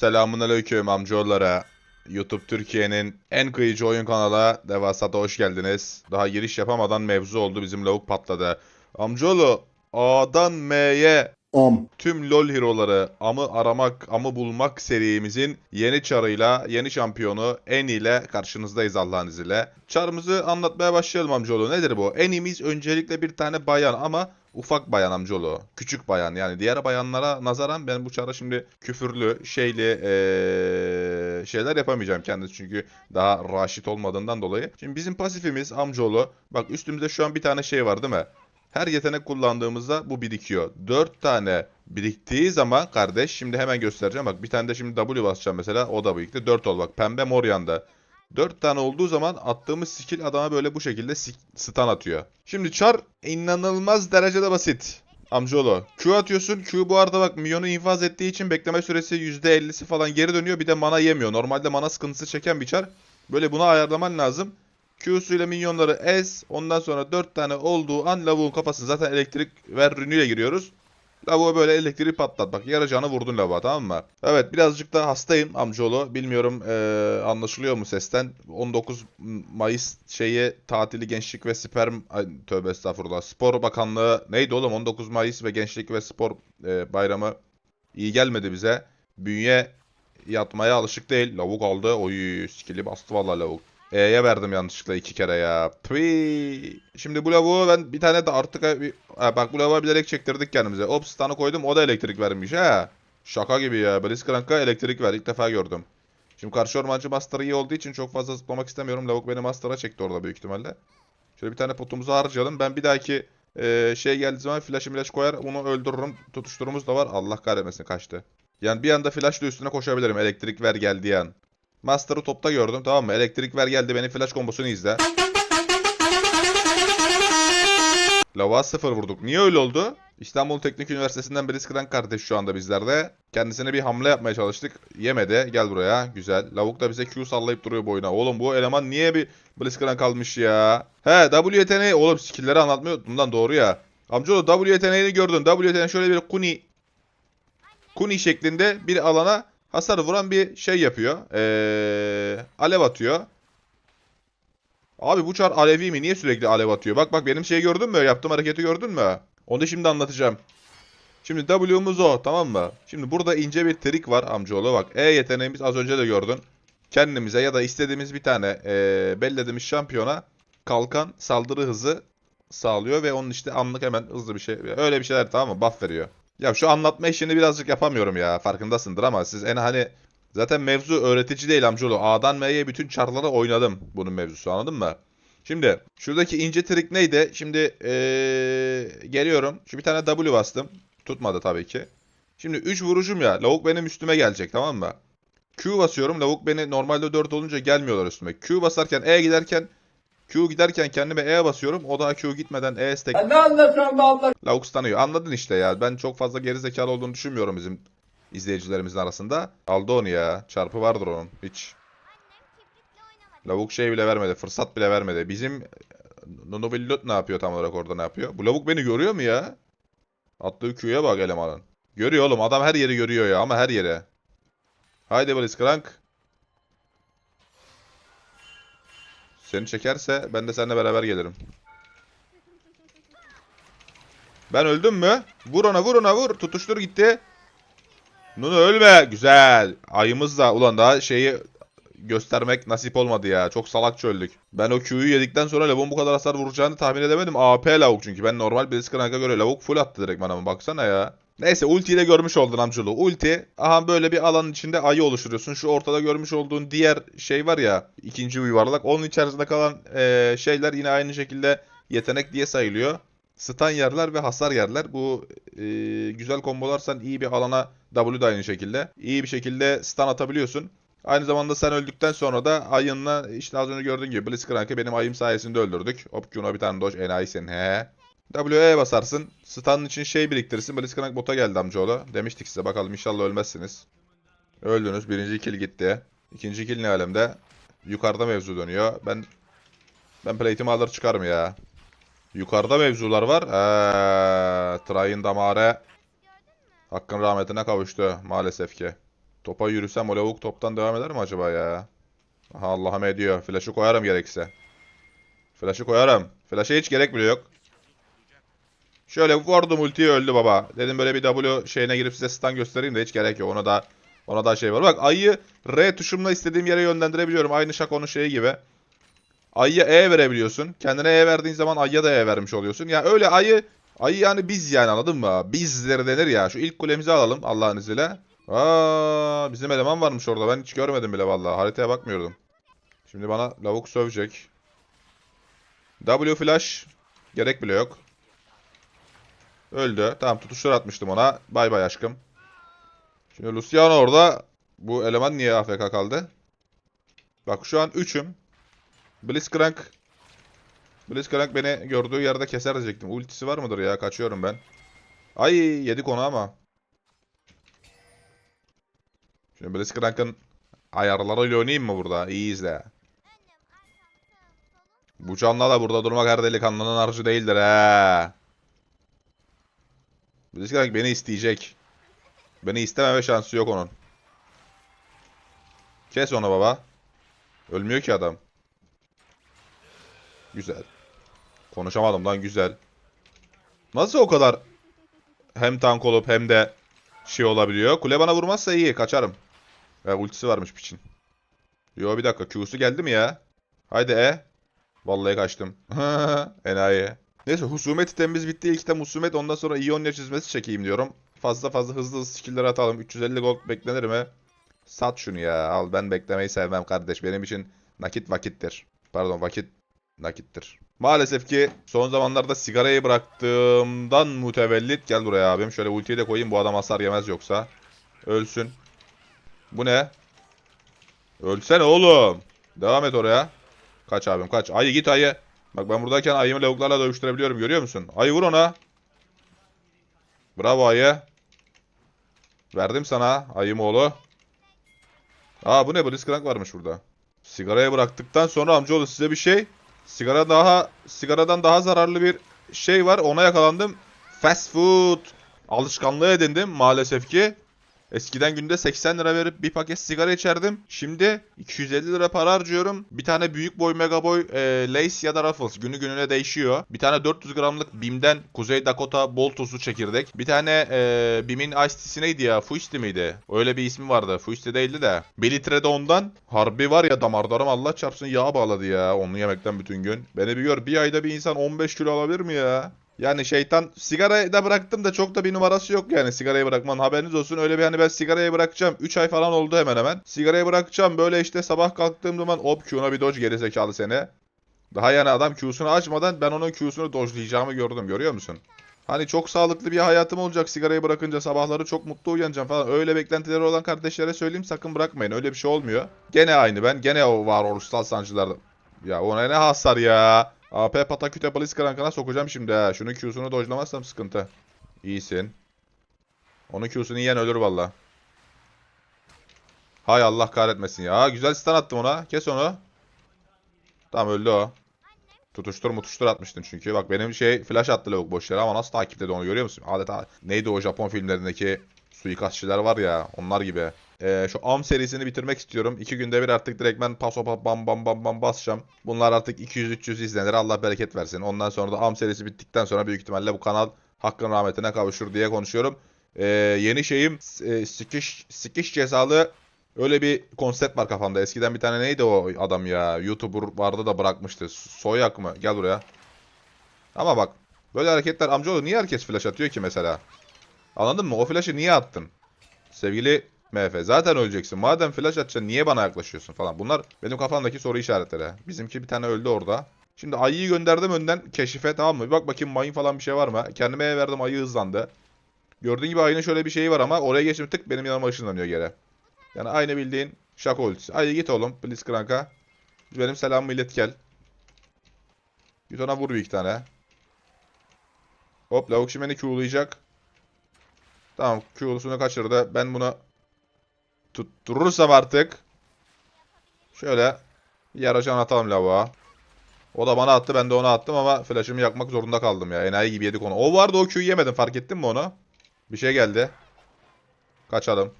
Selamun aleyküm amcaoğullara. YouTube Türkiye'nin en kıyıcı oyun kanalı Devasat'a hoş geldiniz. Daha giriş yapamadan mevzu oldu bizim lavuk patladı. Amcaoğlu A'dan M'ye Am. tüm LoL hero'ları amı aramak, amı bulmak serimizin yeni çarıyla, yeni şampiyonu En ile karşınızdayız Allah'ın izniyle. Çarımızı anlatmaya başlayalım amcaoğlu. Nedir bu? Enimiz öncelikle bir tane bayan ama ufak bayan amcaoğlu. Küçük bayan yani diğer bayanlara nazaran ben bu çara şimdi küfürlü, şeyli eee, şeyler yapamayacağım kendisi çünkü daha raşit olmadığından dolayı. Şimdi bizim pasifimiz amcaoğlu. Bak üstümüzde şu an bir tane şey var değil mi? Her yetenek kullandığımızda bu birikiyor. 4 tane biriktiği zaman kardeş şimdi hemen göstereceğim. Bak bir tane de şimdi W basacağım mesela o da birikti. 4 ol bak pembe mor yanda. 4 tane olduğu zaman attığımız skill adama böyle bu şekilde stun atıyor. Şimdi char inanılmaz derecede basit. Amcaoğlu. Q atıyorsun. Q bu arada bak milyonu infaz ettiği için bekleme süresi %50'si falan geri dönüyor. Bir de mana yemiyor. Normalde mana sıkıntısı çeken bir char. Böyle buna ayarlaman lazım. Q'suyla minyonları ez. Ondan sonra 4 tane olduğu an lavuğun kafasını zaten elektrik ver rünüyle giriyoruz. Lavuğa böyle elektriği patlat. Bak yarı canı vurdun lavuğa tamam mı? Evet birazcık da hastayım amcaoğlu. Bilmiyorum eee, anlaşılıyor mu sesten. 19 Mayıs şeyi tatili gençlik ve sperm ay, tövbe estağfurullah. Spor Bakanlığı neydi oğlum 19 Mayıs ve gençlik ve spor eee, bayramı iyi gelmedi bize. Bünye yatmaya alışık değil. Lavuk aldı. Oy skill'i bastı vallahi lavuk. E'ye verdim yanlışlıkla iki kere ya. Tüy. Şimdi bu lavuğu ben bir tane de artık bir... Ha, bak bu lavuğa bilerek çektirdik kendimize. Hop stun'ı koydum o da elektrik vermiş ha. Şaka gibi ya. Blitzcrank'a elektrik ver. İlk defa gördüm. Şimdi karşı ormancı master iyi olduğu için çok fazla zıplamak istemiyorum. Lavuk beni master'a çekti orada büyük ihtimalle. Şöyle bir tane potumuzu harcayalım. Ben bir dahaki e, şey geldiği zaman flash'ı flash koyar. Onu öldürürüm. Tutuşturumuz da var. Allah kahretmesin kaçtı. Yani bir anda flash'la üstüne koşabilirim. Elektrik ver geldiği an. Master'ı topta gördüm tamam mı? Elektrik ver geldi beni flash kombosunu izle. Lava sıfır vurduk. Niye öyle oldu? İstanbul Teknik Üniversitesi'nden Blitzcrank kardeş şu anda bizlerde. Kendisine bir hamle yapmaya çalıştık. Yemedi. Gel buraya. Güzel. Lavuk da bize Q sallayıp duruyor boyuna. Oğlum bu eleman niye bir Blitzcrank almış ya? He W yeteneği. Oğlum skill'leri anlatmıyor. Bundan doğru ya. Amcaoğlu W yeteneğini gördün. W yeteneği şöyle bir kuni kuni şeklinde bir alana hasar vuran bir şey yapıyor. Ee, alev atıyor. Abi bu çar alevi mi? Niye sürekli alev atıyor? Bak bak benim şeyi gördün mü? Yaptığım hareketi gördün mü? Onu şimdi anlatacağım. Şimdi W'muz o tamam mı? Şimdi burada ince bir trik var amcaoğlu. Bak E yeteneğimiz az önce de gördün. Kendimize ya da istediğimiz bir tane ee, belirlediğimiz şampiyona kalkan saldırı hızı sağlıyor ve onun işte anlık hemen hızlı bir şey öyle bir şeyler tamam mı? Buff veriyor. Ya şu anlatma işini birazcık yapamıyorum ya. Farkındasındır ama siz en hani zaten mevzu öğretici değil amcaoğlu. A'dan M'ye bütün çarları oynadım bunun mevzusu anladın mı? Şimdi şuradaki ince trik neydi? Şimdi ee, geliyorum. Şu bir tane W bastım. Tutmadı tabii ki. Şimdi 3 vuruşum ya. Lavuk benim üstüme gelecek tamam mı? Q basıyorum. Lavuk beni normalde 4 olunca gelmiyorlar üstüme. Q basarken E giderken Q giderken kendime E basıyorum. O da Q gitmeden E stack Ya ne anlatıyorsun be Allah? Lavuk stanıyor. Anladın işte ya. Ben çok fazla gerizekalı olduğunu düşünmüyorum bizim izleyicilerimizin arasında. Aldı onu ya. Çarpı vardır onun. Hiç. Lavuk şey bile vermedi. Fırsat bile vermedi. Bizim Nuno Billot ne yapıyor tam olarak orada ne yapıyor? Bu lavuk beni görüyor mu ya? Attığı Q'ya bak elemanın. Görüyor oğlum. Adam her yeri görüyor ya ama her yere. Haydi Blitzcrank. Seni çekerse ben de seninle beraber gelirim. Ben öldüm mü? Vur ona vur ona vur. Tutuştur gitti. Nunu ölme. Güzel. Ayımız da ulan daha şeyi göstermek nasip olmadı ya. Çok salakça öldük. Ben o Q'yu yedikten sonra lavukun bu kadar hasar vuracağını tahmin edemedim. AP lavuk çünkü. Ben normal Blitzcrank'a göre lavuk full attı direkt bana baksana ya. Neyse ultiyi de görmüş oldun amcalı. Ulti aha böyle bir alanın içinde ayı oluşturuyorsun. Şu ortada görmüş olduğun diğer şey var ya ikinci yuvarlak. Onun içerisinde kalan eee, şeyler yine aynı şekilde yetenek diye sayılıyor. Stun yerler ve hasar yerler. Bu e, güzel kombolarsan iyi bir alana W da aynı şekilde. İyi bir şekilde stun atabiliyorsun. Aynı zamanda sen öldükten sonra da ayınla işte az önce gördüğün gibi Blitzcrank'ı benim ayım sayesinde öldürdük. Hop Q'na bir tane dodge enayi senin he. W'ye basarsın. Stun'ın için şey biriktirirsin. Blitzcrank bota geldi amcaoğlu. Demiştik size bakalım inşallah ölmezsiniz. Öldünüz. Birinci kill gitti. İkinci kill ne alemde? Yukarıda mevzu dönüyor. Ben ben plate'imi alır çıkarım ya. Yukarıda mevzular var. Eee, Train damare hakkın rahmetine kavuştu maalesef ki. Topa yürüsem o lavuk toptan devam eder mi acaba ya? Aha Allah'ım ediyor. Flash'ı koyarım gerekse. Flash'ı koyarım. Flash'a hiç gerek bile yok. Şöyle vurdum ultiyi öldü baba. Dedim böyle bir W şeyine girip size stun göstereyim de hiç gerek yok. Ona da ona da şey var. Bak ayı R tuşumla istediğim yere yönlendirebiliyorum. Aynı Shaco'nun şeyi gibi. Ayıya E verebiliyorsun. Kendine E verdiğin zaman ayıya da E vermiş oluyorsun. Ya öyle ayı ayı yani biz yani anladın mı? Bizleri denir ya. Şu ilk kulemizi alalım Allah'ın izniyle. Aa, bizim eleman varmış orada. Ben hiç görmedim bile vallahi. Haritaya bakmıyordum. Şimdi bana lavuk sövecek. W flash gerek bile yok. Öldü. Tamam tutuştur atmıştım ona. Bay bay aşkım. Şimdi Luciano orada. Bu eleman niye AFK kaldı? Bak şu an 3'üm. Blitzcrank. Blitzcrank beni gördüğü yerde keser diyecektim. Ultisi var mıdır ya? Kaçıyorum ben. Ay yedik onu ama. Şimdi Blitzcrank'ın ayarlarıyla oynayayım mı burada? İyi izle. Bu canla da burada durmak her delikanlının harcı değildir he. Blitzcrank beni isteyecek. Beni istememe şansı yok onun. Kes onu baba. Ölmüyor ki adam. Güzel. Konuşamadım lan güzel. Nasıl o kadar hem tank olup hem de şey olabiliyor? Kule bana vurmazsa iyi kaçarım. Ya ultisi varmış piçin. Yo bir dakika Q'su geldi mi ya? Haydi E. Vallahi kaçtım. Enayi. Neyse husumet temiz bitti. İlk item husumet ondan sonra İonya çizmesi çekeyim diyorum. Fazla fazla hızlı hızlı skill'leri atalım. 350 gold beklenir mi? Sat şunu ya. Al ben beklemeyi sevmem kardeş. Benim için nakit vakittir. Pardon vakit nakittir. Maalesef ki son zamanlarda sigarayı bıraktığımdan mütevellit. Gel buraya abim. Şöyle ultiyi de koyayım. Bu adam hasar yemez yoksa. Ölsün. Bu ne? Ölsene oğlum. Devam et oraya. Kaç abim kaç. Ayı git ayı. Bak ben buradayken ayımı lavuklarla dövüştürebiliyorum. Görüyor musun? Ayı vur ona. Bravo ayı. Verdim sana ayım oğlu. Aa bu ne? Blitzcrank varmış burada. Sigaraya bıraktıktan sonra amcaoğlu size bir şey. Sigara daha sigaradan daha zararlı bir şey var. Ona yakalandım. Fast food alışkanlığı edindim maalesef ki. Eskiden günde 80 lira verip bir paket sigara içerdim. Şimdi 250 lira para harcıyorum. Bir tane büyük boy mega boy e, Lace ya da Ruffles günü gününe değişiyor. Bir tane 400 gramlık Bim'den Kuzey Dakota bol tuzlu çekirdek. Bir tane e, Bim'in Ice Tea'si neydi ya? Fuisti miydi? Öyle bir ismi vardı. Fuisti değildi de. 1 litre de ondan. Harbi var ya damarlarım Allah çarpsın yağ bağladı ya. Onu yemekten bütün gün. Beni bir gör bir ayda bir insan 15 kilo alabilir mi ya? Yani şeytan sigarayı da bıraktım da çok da bir numarası yok yani sigarayı bırakmanın haberiniz olsun. Öyle bir hani ben sigarayı bırakacağım 3 ay falan oldu hemen hemen. Sigarayı bırakacağım böyle işte sabah kalktığım zaman hop Q'una bir dodge gerizekalı seni. Daha yani adam Q'sunu açmadan ben onun Q'sunu dodge'layacağımı gördüm görüyor musun? Hani çok sağlıklı bir hayatım olacak sigarayı bırakınca sabahları çok mutlu uyanacağım falan. Öyle beklentileri olan kardeşlere söyleyeyim sakın bırakmayın öyle bir şey olmuyor. Gene aynı ben gene o varoluşsal sancılarda. Ya ona ne hasar ya. AP pataküte Blitzcrank'ına sokacağım şimdi ha. Şunun Q'sunu dojlamazsam sıkıntı. İyisin. Onun Q'sunu yiyen ölür valla. Hay Allah kahretmesin ya. Güzel stun attım ona. Kes onu. Tamam öldü o. Tutuştur mutuştur atmıştın çünkü. Bak benim şey flash attı lavuk boş yere ama nasıl takipledi onu görüyor musun? Adeta neydi o Japon filmlerindeki suikastçiler var ya onlar gibi. Ee, şu Am serisini bitirmek istiyorum. İki günde bir artık direkt ben paso pa- bam bam bam bam basacağım. Bunlar artık 200-300 izlenir. Allah bereket versin. Ondan sonra da Am serisi bittikten sonra büyük ihtimalle bu kanal hakkın rahmetine kavuşur diye konuşuyorum. Ee, yeni şeyim e, sikiş, sikiş cezalı öyle bir konsept var kafamda. Eskiden bir tane neydi o adam ya? YouTuber vardı da bırakmıştı. Soyak mı? Gel buraya. Ama bak böyle hareketler amcaoğlu niye herkes flash atıyor ki mesela? Anladın mı? O flash'ı niye attın? Sevgili MF zaten öleceksin. Madem flash atacaksın niye bana yaklaşıyorsun falan. Bunlar benim kafamdaki soru işaretleri. Bizimki bir tane öldü orada. Şimdi ayıyı gönderdim önden keşife tamam mı? Bir bak bakayım mayın falan bir şey var mı? Kendime verdim ayı hızlandı. Gördüğün gibi ayının şöyle bir şeyi var ama oraya geçtim tık benim yanıma ışınlanıyor geri. Yani aynı bildiğin şaka ultisi. Ayı git oğlum Blitzcrank'a. Benim selamımı ilet gel. Git ona vur bir iki tane. Hop lavuk şimdi beni Q'layacak. Tamam Q'lusunu kaçırdı. Ben bunu tutturursam artık şöyle bir yaracan atalım lavuğa. O da bana attı ben de ona attım ama flash'ımı yakmak zorunda kaldım ya. Enayi gibi yedik onu. O vardı o Q'yu yemedim fark ettin mi onu? Bir şey geldi. Kaçalım.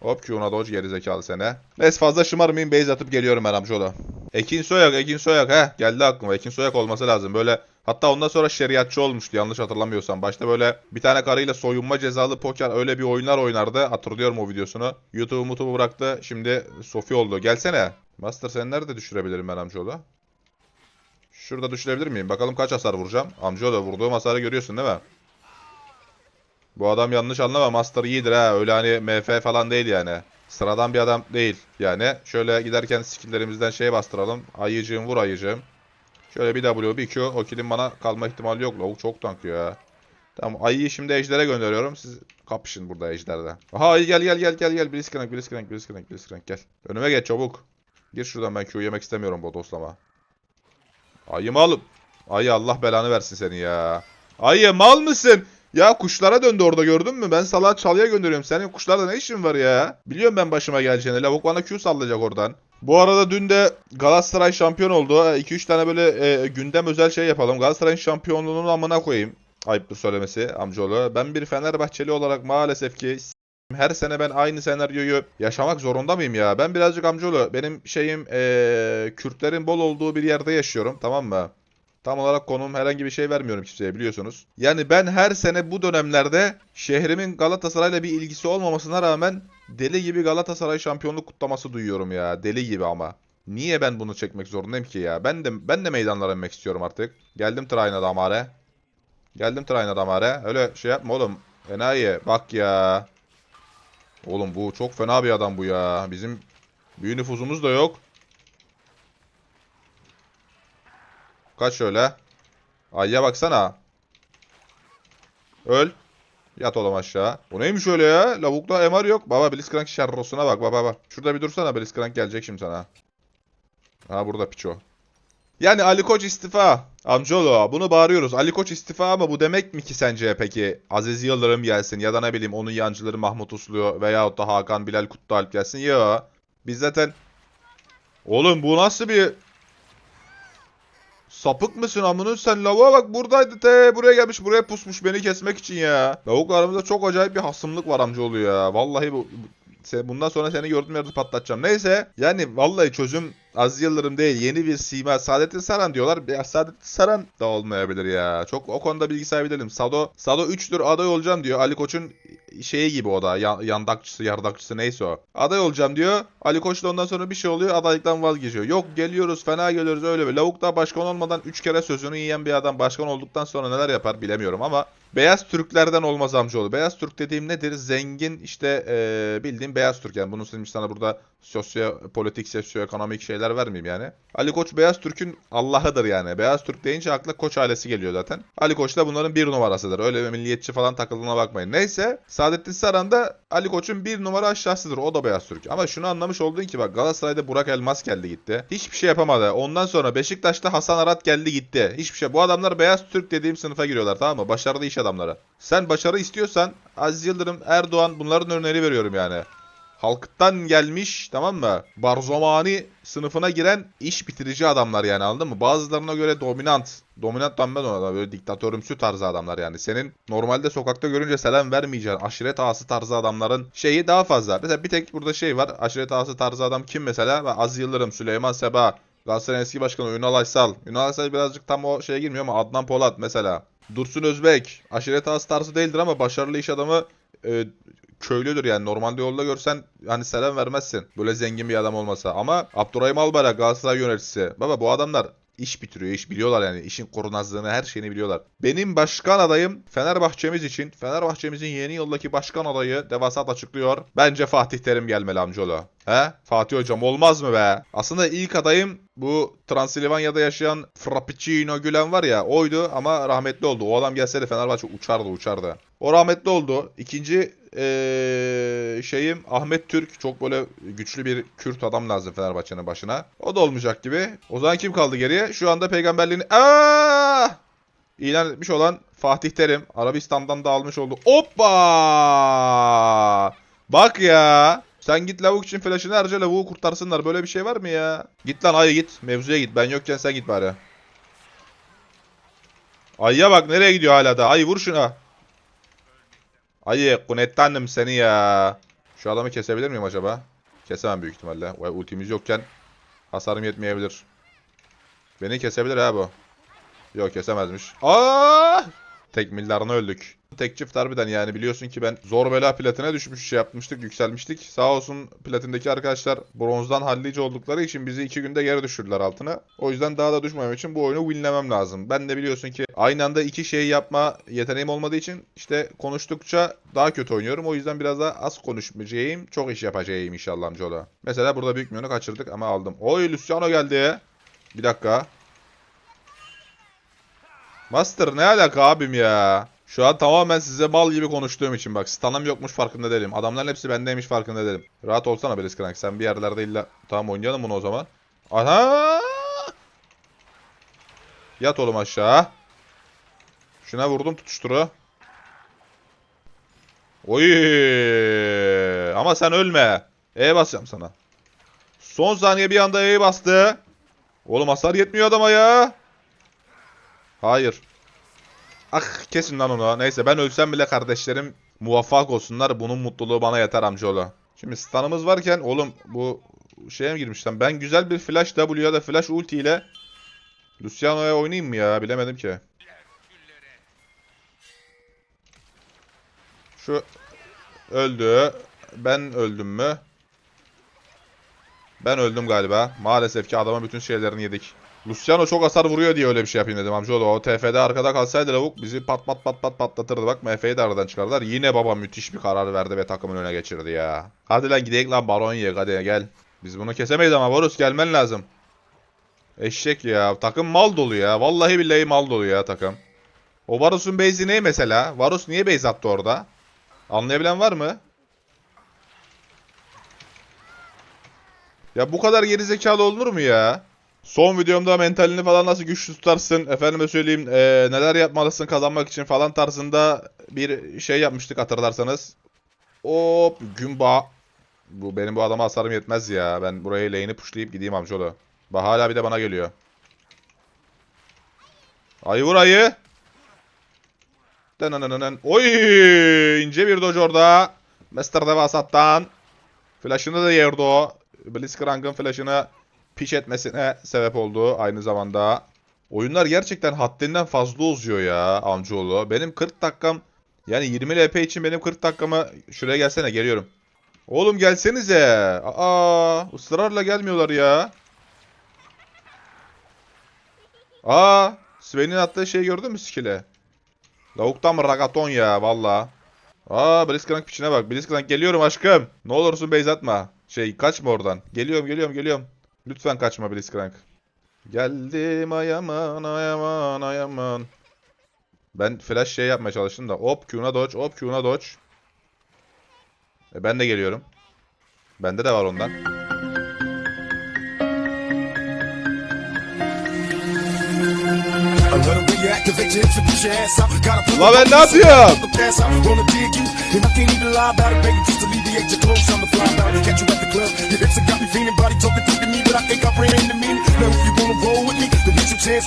Hop Q'una dodge gerizekalı sene. Neyse fazla şımarmayayım base atıp geliyorum ben amcaoğlu. Ekin Soyak, Ekin Soyak he. Geldi aklıma. Ekin Soyak olması lazım. Böyle hatta ondan sonra şeriatçı olmuştu yanlış hatırlamıyorsam. Başta böyle bir tane karıyla soyunma cezalı poker öyle bir oyunlar oynardı. Hatırlıyorum o videosunu. YouTube'u mutubu bıraktı. Şimdi Sofi oldu. Gelsene. Master sen nerede düşürebilirim ben amcaoğlu? Şurada düşürebilir miyim? Bakalım kaç hasar vuracağım. Amcaoğlu vurduğum hasarı görüyorsun değil mi? Bu adam yanlış anlama. Master iyidir ha. Öyle hani MF falan değil yani. Sıradan bir adam değil yani. Şöyle giderken skilllerimizden şey bastıralım. Ayıcığım vur ayıcığım. Şöyle bir W bir Q. O killin bana kalma ihtimali yok. Lavuk çok tanklıyor ya. Tamam ayıyı şimdi ejdere gönderiyorum. Siz kapışın burada ejderde. Aha ayı gel gel gel gel gel. Blitzcrank Blitzcrank Blitzcrank Blitzcrank gel. Önüme geç çabuk. Gir şuradan ben Q yemek istemiyorum bodoslama. Ayı mal. Ayı Allah belanı versin seni ya. Ayı mal mısın? Ya kuşlara döndü orada gördün mü? Ben salağı çalıya gönderiyorum. Senin kuşlarda ne işin var ya? Biliyorum ben başıma geleceğini. Lavuk bana Q sallayacak oradan. Bu arada dün de Galatasaray şampiyon oldu. 2-3 tane böyle e, gündem özel şey yapalım. Galatasaray'ın şampiyonluğunu amına koyayım. Ayıptır söylemesi amcaoğlu. Ben bir Fenerbahçeli olarak maalesef ki her sene ben aynı senaryoyu yaşamak zorunda mıyım ya? Ben birazcık amcaoğlu benim şeyim e, Kürtlerin bol olduğu bir yerde yaşıyorum tamam mı? Tam olarak konum herhangi bir şey vermiyorum kimseye biliyorsunuz. Yani ben her sene bu dönemlerde şehrimin Galatasaray'la bir ilgisi olmamasına rağmen deli gibi Galatasaray şampiyonluk kutlaması duyuyorum ya. Deli gibi ama. Niye ben bunu çekmek zorundayım ki ya? Ben de ben de meydanlara inmek istiyorum artık. Geldim Trayna Damare. Geldim Trayna Damare. Öyle şey yapma oğlum. Enayi bak ya. Oğlum bu çok fena bir adam bu ya. Bizim büyü nüfuzumuz da yok. Kaç şöyle. Ayya baksana. Öl. Yat oğlum aşağı. Bu neymiş öyle ya? Lavukta MR yok. Baba Blitzcrank şarrosuna bak baba baba. Şurada bir dursana Blitzcrank gelecek şimdi sana. Ha burada piço. Yani Ali Koç istifa. Amcaoğlu bunu bağırıyoruz. Ali Koç istifa ama bu demek mi ki sence peki? Aziz Yıldırım gelsin ya da ne bileyim onun yancıları Mahmut Uslu veyahut da Hakan Bilal Kutlualp gelsin. Yo. Biz zaten... Oğlum bu nasıl bir Sapık mısın amının sen lavuğa bak buradaydı te buraya gelmiş buraya pusmuş beni kesmek için ya. Lavukla aramızda çok acayip bir hasımlık var amcaoğlu ya. Vallahi bu, bundan sonra seni gördüğüm yerde patlatacağım. Neyse yani vallahi çözüm Aziz Yıldırım değil yeni bir sima Saadettin Saran diyorlar. Ya Saadettin Saran da olmayabilir ya. Çok o konuda bilgi sahibi değilim. Sado Sado 3'tür aday olacağım diyor. Ali Koç'un şeyi gibi o da yan- yandakçısı yardakçısı neyse o. Aday olacağım diyor. Ali Koç da ondan sonra bir şey oluyor adaylıktan vazgeçiyor. Yok geliyoruz fena geliyoruz öyle bir. Lavuk da başkan olmadan 3 kere sözünü yiyen bir adam başkan olduktan sonra neler yapar bilemiyorum ama Beyaz Türklerden olmaz amcaoğlu. Beyaz Türk dediğim nedir? Zengin işte eee bildiğim Beyaz Türk yani. Bunun şimdi sana burada sosyo politik, sosyoekonomik şeyler vermeyeyim yani. Ali Koç Beyaz Türk'ün Allah'ıdır yani. Beyaz Türk deyince akla Koç ailesi geliyor zaten. Ali Koç da bunların bir numarasıdır. Öyle milliyetçi falan takıldığına bakmayın. Neyse Saadettin Saran da Ali Koç'un bir numara aşağısıdır. O da Beyaz Türk. Ama şunu anlamış oldun ki bak Galatasaray'da Burak Elmas geldi gitti. Hiçbir şey yapamadı. Ondan sonra Beşiktaş'ta Hasan Arat geldi gitti. Hiçbir şey. Bu adamlar Beyaz Türk dediğim sınıfa giriyorlar tamam mı? Başarılı iş adamları. Sen başarı istiyorsan Aziz Yıldırım, Erdoğan bunların örneğini veriyorum yani. Halktan gelmiş tamam mı? Barzomani sınıfına giren iş bitirici adamlar yani anladın mı? Bazılarına göre dominant. Dominant denmez ona da böyle diktatörümsü tarzı adamlar yani. Senin normalde sokakta görünce selam vermeyeceğin aşiret ağası tarzı adamların şeyi daha fazla. Mesela bir tek burada şey var. Aşiret ağası tarzı adam kim mesela? Aziz Yıldırım, Süleyman Seba, Galatasaray'ın eski başkanı Ünal Aysal. Ünal Aysal birazcık tam o şeye girmiyor ama Adnan Polat mesela. Dursun Özbek. Aşiret ağası tarzı değildir ama başarılı iş adamı e, köylüdür yani. Normalde yolda görsen hani selam vermezsin. Böyle zengin bir adam olmasa. Ama Abdurrahim Albayrak Galatasaray yöneticisi. Baba bu adamlar iş bitiriyor. iş biliyorlar yani. İşin kurnazlığını her şeyini biliyorlar. Benim başkan adayım Fenerbahçemiz için. Fenerbahçemizin yeni yıldaki başkan adayı Devasat açıklıyor. Bence Fatih Terim gelmeli amcaoğlu. He? Fatih hocam olmaz mı be? Aslında ilk adayım bu Transilvanya'da yaşayan Frappuccino Gülen var ya oydu ama rahmetli oldu. O adam gelseydi Fenerbahçe uçardı uçardı. O rahmetli oldu. İkinci eee, şeyim Ahmet Türk. Çok böyle güçlü bir Kürt adam lazım Fenerbahçe'nin başına. O da olmayacak gibi. O zaman kim kaldı geriye? Şu anda peygamberliğini... Aa! ilan etmiş olan Fatih Terim. Arabistan'dan da almış oldu. Hoppa! Bak ya. Sen git lavuk için flash'ını harca lavuğu kurtarsınlar. Böyle bir şey var mı ya? Git lan ayı git. Mevzuya git. Ben yokken sen git bari. Ayıya bak nereye gidiyor hala da. Ayı vur şuna. Ayı kunettanım seni ya. Şu adamı kesebilir miyim acaba? Kesemem büyük ihtimalle. Ultimiz yokken hasarım yetmeyebilir. Beni kesebilir ha bu. Yok kesemezmiş. Aa! Tekmillerine öldük. Tek çift harbiden yani biliyorsun ki ben zor bela platine düşmüş şey yapmıştık yükselmiştik. Sağ olsun platindeki arkadaşlar bronzdan hallice oldukları için bizi iki günde geri düşürdüler altına. O yüzden daha da düşmemem için bu oyunu winlemem lazım. Ben de biliyorsun ki aynı anda iki şey yapma yeteneğim olmadığı için işte konuştukça daha kötü oynuyorum. O yüzden biraz daha az konuşmayacağım. Çok iş yapacağım inşallah amcaoğlu. Mesela burada büyük milyonu kaçırdık ama aldım. Oy Luciano geldi. Bir dakika. Master ne alaka abim ya? Şu an tamamen size mal gibi konuştuğum için bak stun'ım yokmuş farkında değilim. Adamların hepsi bendeymiş farkında değilim. Rahat olsana Blitzcrank sen bir yerlerde illa... Tamam oynayalım bunu o zaman. Aha! Yat oğlum aşağı. Şuna vurdum tutuşturu. Oy! Ama sen ölme. E basacağım sana. Son saniye bir anda E bastı. Oğlum hasar yetmiyor adama ya. Hayır. Ah kesin lan onu. Neyse ben ölsem bile kardeşlerim muvaffak olsunlar. Bunun mutluluğu bana yeter amcaoğlu. Şimdi stun'ımız varken oğlum bu şeye mi girmiştim? Ben güzel bir flash W ya da flash ulti ile Luciano'ya oynayayım mı ya? Bilemedim ki. Şu öldü. Ben öldüm mü? Ben öldüm galiba. Maalesef ki adama bütün şeylerini yedik. Luciano çok hasar vuruyor diye öyle bir şey yapayım dedim amcaoğlu. O TF'de arkada kalsaydı lavuk bizi pat pat pat pat patlatırdı. Bak MF'yi de aradan çıkardılar. Yine baba müthiş bir karar verdi ve takımın öne geçirdi ya. Hadi lan gidelim lan baron ye hadi gel. Biz bunu kesemeyiz ama Varus gelmen lazım. Eşek ya. Takım mal dolu ya. Vallahi billahi mal dolu ya takım. O Varus'un base'i ne mesela? Varus niye base attı orada? Anlayabilen var mı? Ya bu kadar gerizekalı olunur mu ya? Son videomda mentalini falan nasıl güçlü tutarsın, efendime söyleyeyim eee, neler yapmalısın kazanmak için falan tarzında bir şey yapmıştık hatırlarsanız. Hop Gümba. Bu benim bu adama hasarım yetmez ya. Ben burayı lane'i pushlayıp gideyim amcaoğlu. Bak hala bir de bana geliyor. Ayı vur ayı. Oy! ince bir dodge orada. Master Devasat'tan. Flash'ını da yerdi o. Blitzcrank'ın flash'ını piç etmesine sebep oldu aynı zamanda. Oyunlar gerçekten haddinden fazla uzuyor ya amcaoğlu. Benim 40 dakikam yani 20 LP için benim 40 dakikamı şuraya gelsene geliyorum. Oğlum gelsenize. Aa ısrarla gelmiyorlar ya. Aa Sven'in attığı şeyi gördün mü skill'e? Lavuktan ragaton ya valla. Aa Blitzcrank piçine bak. Blitzcrank geliyorum aşkım. Ne olursun base atma. Şey kaçma oradan. Geliyorum geliyorum geliyorum. Lütfen kaçma Blitzcrank. Geldim ayaman ayaman ayaman. Ben flash şey yapmaya çalıştım da. Hop Q'na dodge hop Q'na dodge. E ben de geliyorum. Bende de var ondan. La ben ne deviate your clothes, I'ma fly out and catch you at the club. Your hips have got me feeling, body talking to me, but I think I bring in the meaning. Now if you wanna roll with me, then get your chance.